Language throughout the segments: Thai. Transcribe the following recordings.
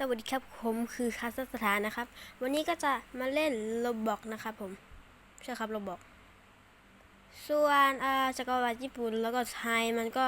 สวัสดีครับผมคือคาสสถานนะครับ วันนี้ก็จะมาเล่นโลบอกนะครับผมใช่ครับโลบอก ส่วนอ่าจักรวรรดิญี่ปุ่นแล้วก็ไทยมันก็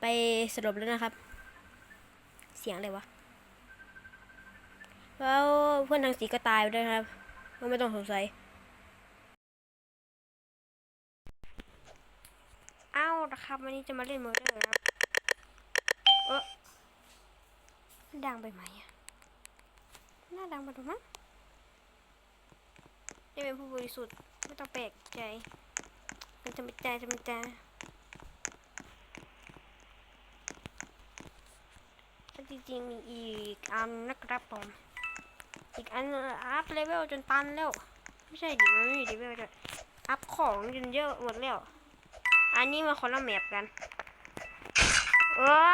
ไปสรุปแล้วนะครับ เสียงอะไรวะแล้วเพื่อนทางสีก็ตายไปด้วยครับก็ไม่ต้องสงสัยเอ้านะครับวันนี้จะมาเล่นโมเดอร์ครับเออ ดังไปไหมอะน่าดังไปดูมั้งนี่เป็นผู้บริสุทธิ์ไม่ต้องแปลกใจมันจะไม่ใจจะไม่ใจจริงๆมีอีกอันนะครับผม อีกอันอัพเลเวลจนตันแล้ว ไม่ใช่ดิมันไม่มีเลเวลจะอัพของจนเยอะหมดแล้ว อันนี้มาคนละแมปกันว้า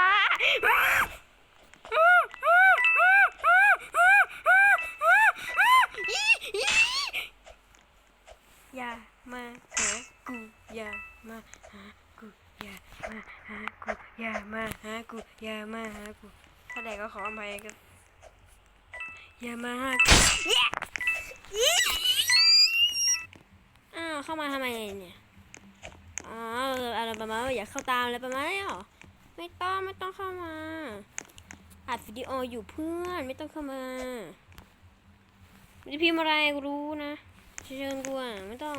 กูอย่ามาหากูถ้าใดก็ขออภัยกันอย่ามาหากูอ้าวเข้ามาทำไมเนี่ยอ๋ออะไรประมาณว่าอย่าเข้าตามอะไรประมาณนี้หรอไม่ต้องไม่ต้องเข้ามาอัดวิดีโออยู่เพื่อนไม่ต้องเข้ามาไม่ได้พิมพ์อะไรกูรู้นะเชิญกูอะไม่ต้อง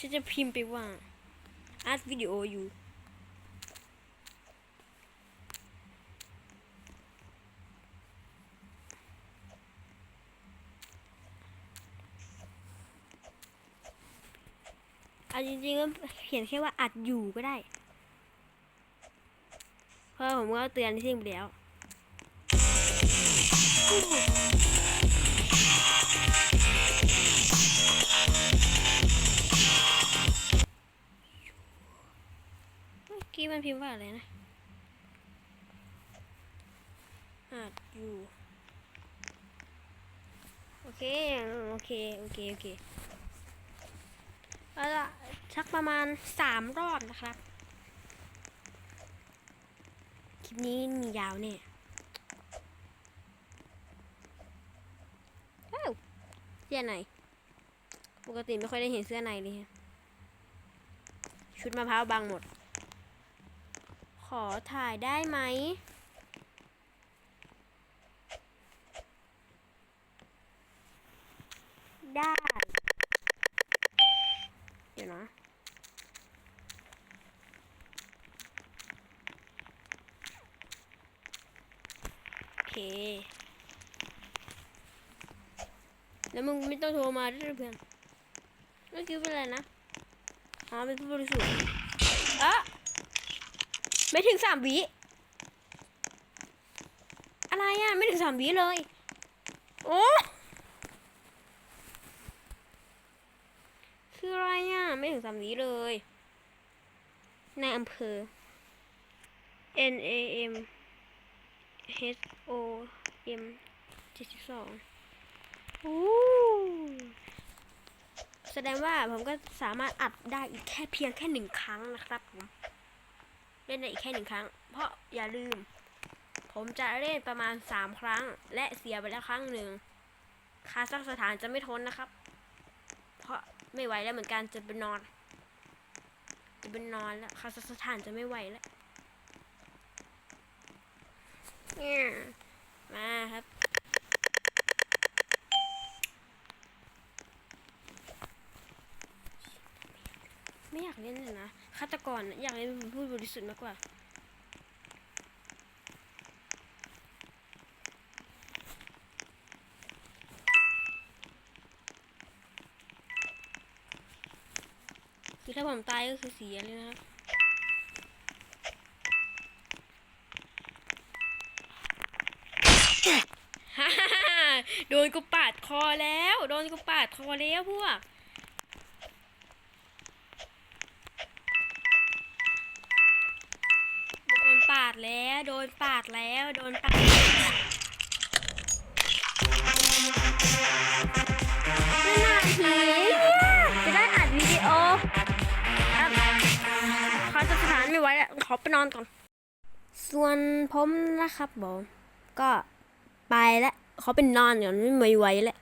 ฉันจะพิมพ์ไปว่าอัดวิดีโออยู่เอาจริงๆก็เขียนแค่ว่าอัดอยู่ก็ได้ เพราะผมก็เตือนที่ทิ้งไปแล้ว มันพิมพ์ว่าอะไรนะอัดอยู่ โอเค โอเค โอเค โอเคแล้วละชักประมาณสามรอบนะครับ คลิปนี้มียาวแน่เอ้าเสื้อในปกติไม่ค่อยได้เห็นเสื้อในเลย ชุดมะพร้าวบางหมด ขอถ่ายได้ไหม ได้ เดี๋ยวนะโอเค แล้วมึงไม่ต้องโทรมาด้วยเพื่อนเมื่อกี้เป็นอะไรนะ อ๋อเป็นผู้บริสุทธิ์อะ ไม่ถึงสามวิ อะไรอะ ไม่ถึงสามวิเลย โอ้คืออะไรอะ ไม่ถึงสามวิเลย ในอำเภอ N A M H O M เจ็ดสิบสองแสดงว่าผมก็สามารถอัดได้อีกแค่เพียงแค่หนึ่งครั้งนะครับผม เล่นได้อีกแค่หนึ่งครั้ง เพราะอย่าลืม ผมจะเล่นประมาณสามครั้ง และเสียไปแล้วครั้งหนึ่งคาซักสถานจะไม่ทนนะครับ เพราะไม่ไหวแล้วเหมือนกันจะไปนอน จะไปนอนแล้วคาซักสถานจะไม่ไหวแล้วเนี่ย ฆาตกรอยากให้เป็นผู้บริสุทธิ์มากกว่า คือถ้าผมตายก็คือเสียเลยนะครับโดนกูปาดคอแล้ว โดนกูปาดคอแล้วพวก ปาดแล้ว โดนปาดแล้ว โดนปาดไม่น่าทีจะได้อัดวิดีโอครับขอสถานไม่ไหวแล้วขอไปนอนก่อน ส่วนผมนะครับผม ก็ไปแล้วเขอเป็นนอนก่อนไม่ไหวแล้ว